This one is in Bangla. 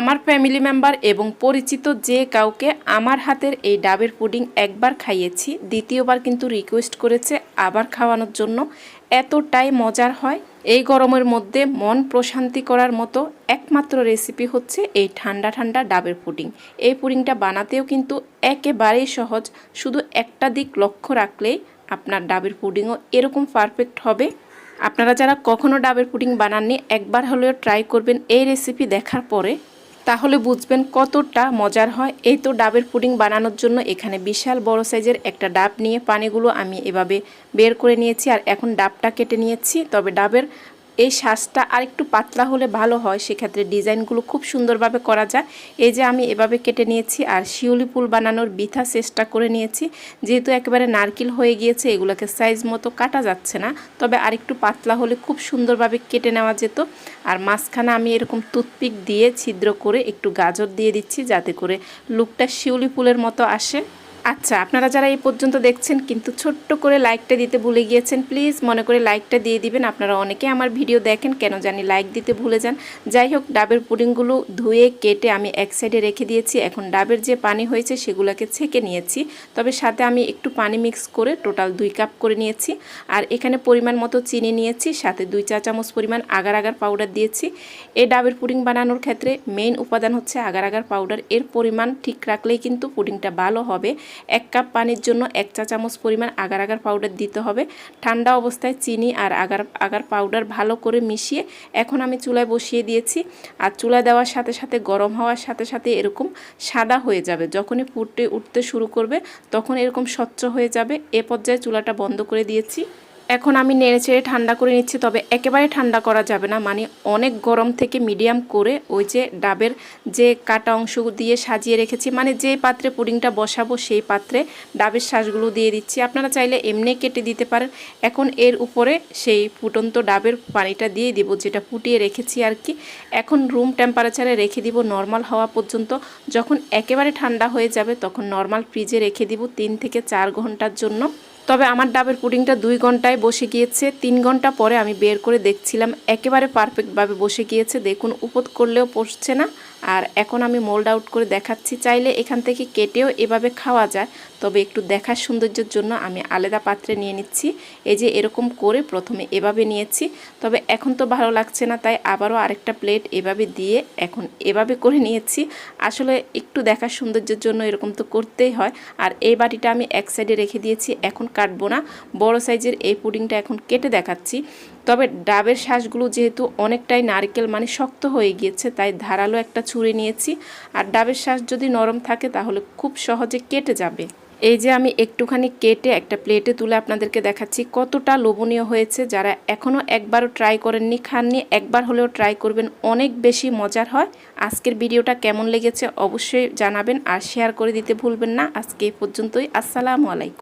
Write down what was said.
আমার ফ্যামিলি মেম্বার এবং পরিচিত যে কাউকে আমার হাতের এই ডাবের পুডিং একবার খাইয়েছি, দ্বিতীয়বার কিন্তু রিকোয়েস্ট করেছে আবার খাওয়ানোর জন্য। এতটাই মজার হয়। এই গরমের মধ্যে মন প্রশান্তি করার মতো একমাত্র রেসিপি হচ্ছে এই ঠান্ডা ঠান্ডা ডাবের পুডিং। এই পুডিংটা বানাতেও কিন্তু একেবারেই সহজ। শুধু একটা দিক লক্ষ্য রাখলেই আপনার ডাবের পুডিংও এরকম পারফেক্ট হবে। আপনারা যারা কখনো ডাবের পুডিং বানাননি, একবার হলেও ট্রাই করবেন এই রেসিপি দেখার পরে। তাহলে বুঝবেন কতটা মজার হয়। এই তো ডাবের পুডিং বানানোর জন্য এখানে বিশাল বড় সাইজের একটা ডাব নিয়ে পানিগুলো আমি এভাবে বের করে নিয়েছি। আর এখন ডাবটা কেটে নিয়েছি। তবে ডাবের এই শ্বাসটা আর একটু পাতলা হলে ভালো হয়। সেক্ষেত্রে ডিজাইনগুলো খুব সুন্দরভাবে করা যায়। এই যে আমি এভাবে কেটে নিয়েছি আর শিউলি ফুল বানানোর বিথা চেষ্টা করে নিয়েছি। যেহেতু একেবারে নারকেল হয়ে গিয়েছে, এগুলোকে সাইজ মতো কাটা যাচ্ছে না। তবে আর একটু পাতলা হলে খুব সুন্দরভাবে কেটে নেওয়া যেত। আর মাঝখানে আমি এরকম টুথপিক দিয়ে ছিদ্র করে একটু গাজর দিয়ে দিচ্ছি, যাতে করে লুকটা শিউলি ফুলের মতো আসে। আচ্ছা আপনারা যারা এই পর্যন্ত দেখছেন, কিন্তু ছোট্ট করে লাইকটা দিতে ভুলে গিয়েছেন, প্লিজ মনে করে লাইকটা দিয়ে দিবেন। আপনারা অনেকে আমার ভিডিও দেখেন, কেন জানি লাইক দিতে ভুলে যান। যাই হোক, ডাবের পুডিংগুলো ধুয়ে, কেটে আমি এক সাইডে রেখে দিয়েছি। এখন ডাবের যে পানি হয়েছে, সেগুলোকে ছেঁকে নিয়েছি। তবে সাথে আমি একটু পানি মিক্স করে টোটাল দুই কাপ করে নিয়েছি। আর এখানে পরিমাণ মতো চিনি নিয়েছি, সাথে দুই চা চামচ পরিমাণ আগার আগার পাউডার দিয়েছি। এই ডাবের পুডিং বানানোর ক্ষেত্রে মেইন উপাদান হচ্ছে আগার আগার পাউডার এর পরিমাণ ঠিক রাখলেই কিন্তু পুডিংটা ভালো হবে। এক কাপ পানির জন্য এক চা চামচ পরিমাণ আগার আগার পাউডার দিতে হবে। ঠান্ডা অবস্থায় চিনি আর আগার আগার পাউডার ভালো করে মিশিয়ে এখন আমি চুলায় বসিয়ে দিয়েছি। আর চুলায় দেওয়ার সাথে সাথে, গরম হওয়ার সাথে সাথে এরকম সাদা হয়ে যাবে। যখনই ফুটে উঠতে শুরু করবে, তখন এরকম স্বচ্ছ হয়ে যাবে। এ পর্যায়ে চুলাটা বন্ধ করে দিয়েছি। এখন আমি নেড়ে চেড়ে ঠান্ডা করে নিচ্ছি, তবে একেবারে ঠান্ডা করা যাবে না। মানে অনেক গরম থেকে মিডিয়াম করে ওই যে ডাবের যে কাটা অংশ দিয়ে সাজিয়ে রেখেছি মানে যে পাত্রে পুডিংটা বসাবো সেই পাত্রে ডাবের শ্বাসগুলো দিয়ে দিচ্ছি। আপনারা চাইলে এমনি কেটে দিতে পারেন। এখন এর উপরে সেই ফুটন্ত ডাবের পানিটা দিয়ে দিব, যেটা ফুটিয়ে রেখেছি আর কি। এখন রুম টেম্পারেচারে রেখে দিব নর্মাল হওয়া পর্যন্ত। যখন একেবারে ঠান্ডা হয়ে যাবে, তখন নর্মাল ফ্রিজে রেখে দিব তিন থেকে চার ঘণ্টার জন্য। তবে আমার ডাবের পুডিংটা দুই ঘন্টায় বসে গিয়েছে। তিন ঘণ্টা পরে আমি বের করে দেখছিলাম, একেবারে পারফেক্টভাবে বসে গিয়েছে। দেখুন উপত করলেও পড়ছে না। আর এখন আমি মোল্ড আউট করে দেখাচ্ছি। চাইলে এখান থেকে কেটেও এভাবে খাওয়া যায়। তবে একটু দেখার সৌন্দর্যের জন্য আমি আলাদা পাত্রে নিয়ে নিচ্ছি। এই যে এরকম করে প্রথমে এভাবে নিয়েছি। তবে এখন তো ভালো লাগছে না, তাই আবারও আরেকটা প্লেট এভাবে দিয়ে এখন এভাবে করে নিয়েছি। আসলে একটু দেখার সৌন্দর্যের জন্য এরকম তো করতেই হয়। আর এই বাটিটা আমি এক সাইডে রেখে দিয়েছি। এখন কাটবো না। বড় সাইজের এই পুডিংটা এখন কেটে দেখাচ্ছি। তবে ডাবের শ্বাসগুলো যেহেতু অনেকটাই নারকেল মানে শক্ত হয়ে গিয়েছে, তাই ধারালো একটা ছুরি নিয়েছি। আর ডাবের শ্বাস যদি নরম থাকে, তাহলে খুব সহজে কেটে যাবে। এই যে আমি একটুখানি কেটে একটা প্লেটে তুলে আপনাদেরকে দেখাচ্ছি, কতটা লোভনীয় হয়েছে। যারা এখনও একবারও ট্রাই করেননি, খাননি, একবার হলেও ট্রাই করবেন, অনেক বেশি মজার হয়। আজকের ভিডিওটা কেমন লেগেছে অবশ্যই জানাবেন, আর শেয়ার করে দিতে ভুলবেন না। আজকে এই পর্যন্তই, আসসালামু আলাইকুম।